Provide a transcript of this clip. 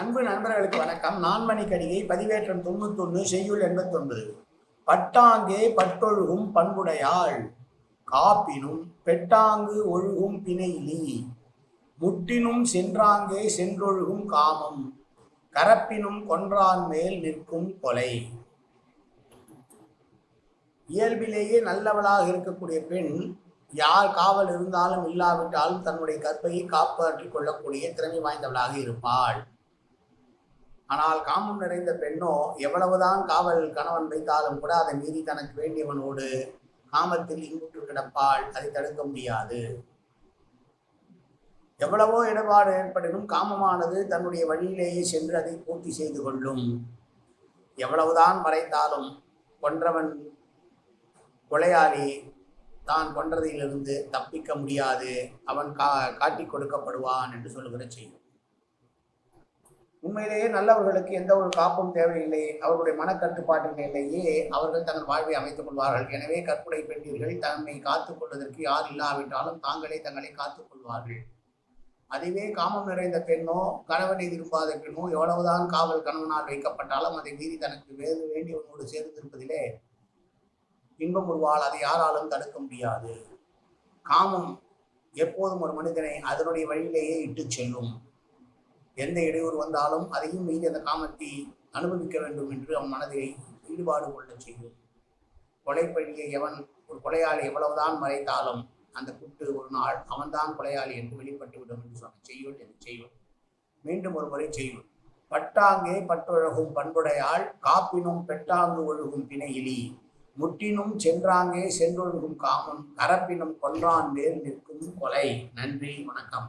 அன்பு நண்பர்களுக்கு வணக்கம். நான்மணி கடிகை பதிவேற்றம் தொண்ணூத்தொன்னு செய்யுள் எண்பத்தொன்பது. பட்டாங்கே பட்டொழுகும் பண்புடையாள். காப்பினும் பெட்டாங்கு ஒழுகும் பிணையிலி. முட்டினும் சென்றாங்கே சென்றொழுகும் காமம். கரப்பினும் கொன்றான் மேல் நிற்கும் கொலை. இயல்பிலேயே நல்லவளாக இருக்கக்கூடிய பெண் யார் காவல் இருந்தாலும் இல்லாவிட்டாலும் தன்னுடைய கற்பையை காப்பாற்றிக் கொள்ளக்கூடிய திறமை வாய்ந்தவளாக இருப்பாள். ஆனால் காமம் நிறைந்த பெண்ணோ எவ்வளவுதான் காவல் கணவன் வைத்தாலும் கூட அதை மீறி தனக்கு வேண்டியவனோடு காமத்தில் இங்குற்று கிடப்பாள் அதை தடுக்க முடியாது. எவ்வளவோ இடபாடு ஏற்படினும் காமமானது தன்னுடைய வழியிலேயே சென்று அதை பூர்த்தி செய்து கொள்ளும். எவ்வளவுதான் மறைத்தாலும் கொன்றவன் கொலையாளி தான் கொன்றதிலிருந்து தப்பிக்க முடியாது. அவன் கா காட்டிக் கொடுக்கப்படுவான் என்று சொல்லுகிற செய்யும். உண்மையிலேயே நல்லவர்களுக்கு எந்த ஒரு காப்பும் தேவையில்லை அவர்களுடைய மனக்கட்டுப்பாட்டின் அவர்கள் தங்கள் வாழ்வை அமைத்துக் கொள்வார்கள். எனவே கற்புடை பெண்டீர்கள் தன்னை காத்துக் கொள்வதற்கு யார் இல்லாவிட்டாலும் தாங்களே தங்களை காத்துக் கொள்வார்கள். அதுவே காமம் நிறைந்த பெண்ணோ கணவனை விரும்பாத பெண்ணோ எவ்வளவுதான் காவல் கணவனால் வைக்கப்பட்டாலும் அதை மீறி தனக்கு வேறு வேண்டியவனோடு சேர்ந்திருப்பதிலே இன்பம் உருவால் அதை யாராலும் தடுக்க முடியாது. காமம் எப்போதும் ஒரு மனிதனை அதனுடைய வழியிலேயே இட்டுச் செல்லும். எந்த இடையூறு வந்தாலும் அதையும் மீறி அந்த காமத்தை அனுபவிக்க வேண்டும் என்று அவன் மனதை ஈடுபாடு கொள்ளச் செய்யும். கொலைப்பழியை எவன் ஒரு கொலையாளி எவ்வளவுதான் மறைத்தாலும் அந்த குட்டு ஒரு நாள் அவன்தான் கொலையாளி என்று வெளிப்பட்டுவிடும் என்று சொன்ன செய்யுள் என்று செய்யும் மீண்டும் ஒரு முறை செய்யும் பட்டாங்கே பட்டொழகும் பண்புடையாள் காப்பினும் பெட்டாங்கு ஒழுகும் பிணையிலி முட்டினும் சென்றாங்கே சென்றொழுகும் காமம் கரப்பினும் கொன்றான் மேல் நிற்கும் கொலை. நன்றி வணக்கம்.